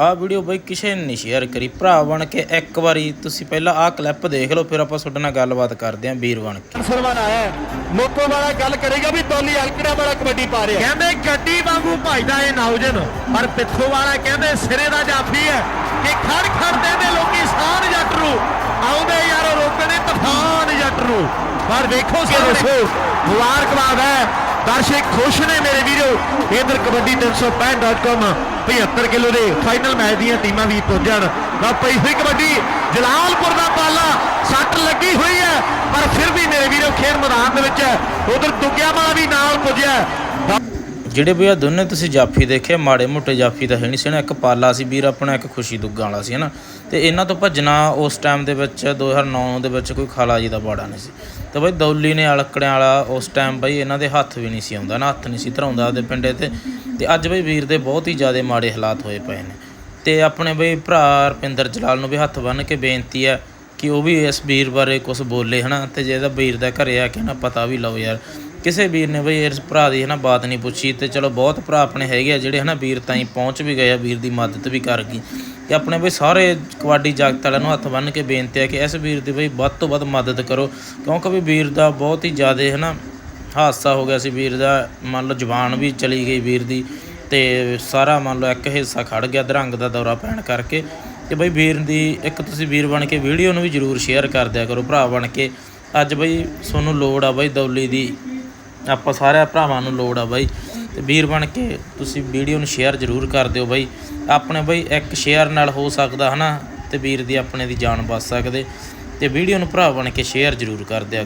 ਆਹ ਵੀਡੀਓ ਬਈ ਕਿਸੇ ਨੇ ਨਹੀਂ ਸ਼ੇਅਰ ਕਰੀ। ਭਰਾ ਬਣ ਕੇ ਇੱਕ ਵਾਰੀ ਤੁਸੀਂ ਪਹਿਲਾਂ ਆਹ ਕਲਿੱਪ ਦੇਖ ਲਓ ਫਿਰ ਆਪਾਂ ਤੁਹਾਡੇ ਨਾਲ ਗੱਲਬਾਤ ਕਰਦੇ ਆਂ ਵੀਰ ਬਣ ਕੇ। ਸਲਮਾਨ ਆਇਆ ਲੋਕੋ ਵਾਲਾ ਗੱਲ ਕਰੇਗਾ ਵੀ ਤੋਲੀ ਅਲਕੜਾ ਵਾਲਾ ਕਬੱਡੀ ਪਾ ਰਿਹਾ। ਕਹਿੰਦੇ ਗੱਡੀ ਵਾਂਗੂ ਭਜਦਾ ਇਹ ਨੌਜਨ ਪਰ ਪਿੱਥੋਂ ਵਾਲਾ ਕਹਿੰਦੇ ਸਿਰੇ ਦਾ ਜਾਫੀ ਹੈ ਕਿ ਖੜ ਖੜ ਦੇ ਲੋਕੀ ਸਾਨ ਜੱਟ ਨੂੰ। ਆਉਂਦੇ ਯਾਰੋ ਰੋਕਣੇ ਤੂਫਾਨ ਜੱਟ ਨੂੰ। ਪਰ ਵੇਖੋ ਸਾਹਮਣੇ ਮੁਬਾਰਕਬਾਦ ਹੈ। ਦਰਸ਼ਕ ਖੁਸ਼ ਨੇ ਮੇਰੇ ਵੀਰੋ। ਇਧਰ ਕਬੱਡੀ 365.com 75 ਕਿਲੋ ਦੇ ਫਾਈਨਲ ਮੈਚ ਦੀਆਂ ਟੀਮਾਂ ਵੀ ਪੁੱਜਣ। ਨਾ ਪਈ ਹੋਈ ਕਬੱਡੀ, ਜਲਾਲਪੁਰ ਦਾ ਪਾਲਾ, ਸੱਟ ਲੱਗੀ ਹੋਈ ਹੈ, ਪਰ ਫਿਰ ਵੀ ਮੇਰੇ ਵੀਰੋ ਖੇਡ ਮੈਦਾਨ ਦੇ ਵਿੱਚ ਉਧਰ ਦੁੱਗਿਆ ਵਾਲਾ ਵੀ ਨਾਲ ਪੁੱਜਿਆ ਜਿਹੜੇ ਵੀ ਆ ਦੋਨੇ ਤੁਸੀਂ ਜਾਫੀ ਦੇਖੇ, ਮਾੜੇ ਮੋਟੇ ਜਾਫੀ ਤਾਂ ਹੈ ਨਹੀਂ ਸੀ ਨਾ, ਇੱਕ ਪਾਲਾ ਸੀ ਵੀਰ ਆਪਣਾ, ਇੱਕ ਖੁਸ਼ੀ ਦੁੱਗਾ ਵਾਲਾ ਸੀ ਹਨਾ ਤੇ ਇਹਨਾਂ ਤੋਂ ਭੱਜਣਾ ਉਸ ਟਾਈਮ ਦੇ ਵਿੱਚ 2009 ਦੇ ਵਿੱਚ ਕੋਈ ਖਾਲਾ ਜੀ ਦਾ ਬਾੜਾ ਨਹੀਂ ਸੀ। ਤੇ ਬਈ ਦੌਲੀ ਨੇ ਅਲਕੜਿਆਂ ਵਾਲਾ ਉਸ ਟਾਈਮ ਬਈ ਇਹਨਾਂ ਦੇ ਹੱਥ ਵੀ ਨਹੀਂ ਸੀ ਆਉਂਦਾ, ਨਾ ਹੱਥ ਨਹੀਂ ਸੀ ਧਰਾਉਂਦਾ ਆਪਦੇ ਪਿੰਡੇ ਤੇ। ਤੇ ਅੱਜ ਬਈ ਵੀਰ ਦੇ ਬਹੁਤ ਹੀ ਜ਼ਿਆਦਾ ਮਾੜੇ ਹਾਲਾਤ ਹੋਏ ਪਏ ਨੇ। ਤੇ ਆਪਣੇ ਬਈ ਭਰਾ ਰਪਿੰਦਰ ਜਲਾਲ ਨੂੰ ਵੀ ਹੱਥ ਬੰਨ੍ਹ ਕੇ ਬੇਨਤੀ ਹੈ ਕਿ ਉਹ ਵੀ ਇਸ ਵੀਰ ਬਾਰੇ ਕੁਝ ਬੋਲੇ ਹਨਾ ਤੇ ਜੇ ਇਹਦਾ ਵੀਰ ਦਾ ਘਰੇ ਆ ਕੇ ਨਾ ਪਤਾ ਵੀ ਲਓ ਯਾਰ ਕਿਸੇ ਵੀਰ ਨੇ ਬਈ ਇਸ ਭਰਾ ਦੀ ਹਨਾ ਬਾਤ ਨਹੀਂ ਪੁੱਛੀ ਤੇ ਚਲੋ ਬਹੁਤ ਭਰਾ ਆਪਣੇ ਹੈਗੇ ਆ ਜਿਹੜੇ ਹਨਾ ਵੀਰ ਤਾਈਂ ਪਹੁੰਚ ਵੀ ਗਏ ਆ, ਵੀਰ ਦੀ ਮਦਦ ਵੀ ਕਰ ਗਈ। ਤੇ ਆਪਣੇ ਬਈ ਸਾਰੇ ਕਬੱਡੀ ਜਗਤ ਵਾਲਿਆਂ ਨੂੰ ਹੱਥ ਬੰਨ੍ਹ ਕੇ ਬੇਨਤੀ ਹੈ ਕਿ ਇਸ ਵੀਰ ਦੀ ਬਈ ਵੱਧ ਤੋਂ ਵੱਧ ਮਦਦ ਕਰੋ, ਕਿਉਂਕਿ ਵੀ ਵੀਰ ਦਾ ਬਹੁਤ ਹੀ ਜ਼ਿਆਦਾ ਹਨਾ ਹਾਦਸਾ ਹੋ ਗਿਆ ਸੀ। ਵੀਰ ਦਾ ਮੰਨ ਲਓ ਜ਼ਬਾਨ ਵੀ ਚਲੀ ਗਈ ਵੀਰ ਦੀ ਤੇ ਸਾਰਾ ਮੰਨ ਲਓ ਇੱਕ ਹਿੱਸਾ ਖੜ ਗਿਆ ਦਰੰਗ ਦਾ ਦੌਰਾ ਪੈਣ ਕਰਕੇ। ਤੇ ਬਈ ਵੀਰ ਦੀ ਇੱਕ ਤੁਸੀਂ ਵੀਰ ਬਣ ਕੇ ਵੀਡੀਓ ਨੂੰ ਵੀ ਜਰੂਰ ਸ਼ੇਅਰ ਕਰ ਦਿਆ ਕਰੋ, ਭਰਾ ਬਣ ਕੇ। ਅੱਜ ਬਈ ਤੁਹਾਨੂੰ ਲੋੜ ਆ ਬਈ ਦੌਲੀ ਦੀ ਆਪਾਂ ਸਾਰਿਆਂ ਭਰਾਵਾਂ ਨੂੰ ਲੋੜ ਆ ਬਾਈ। ਤੇ ਵੀਰ ਬਣ ਕੇ ਤੁਸੀਂ ਵੀਡੀਓ ਨੂੰ ਸ਼ੇਅਰ ਜ਼ਰੂਰ ਕਰ ਦਿਓ ਬਾਈ। ਆਪਣੇ ਬਾਈ ਇੱਕ ਸ਼ੇਅਰ ਨਾਲ ਹੋ ਸਕਦਾ ਹਨਾ, ਤੇ ਵੀਰ ਦੀ ਆਪਣੇ ਦੀ ਜਾਨ ਬਚ ਸਕਦੇ। ਤੇ ਵੀਡੀਓ ਨੂੰ ਭਰਾ ਬਣ ਕੇ ਸ਼ੇਅਰ ਜ਼ਰੂਰ ਕਰ ਦਿਆ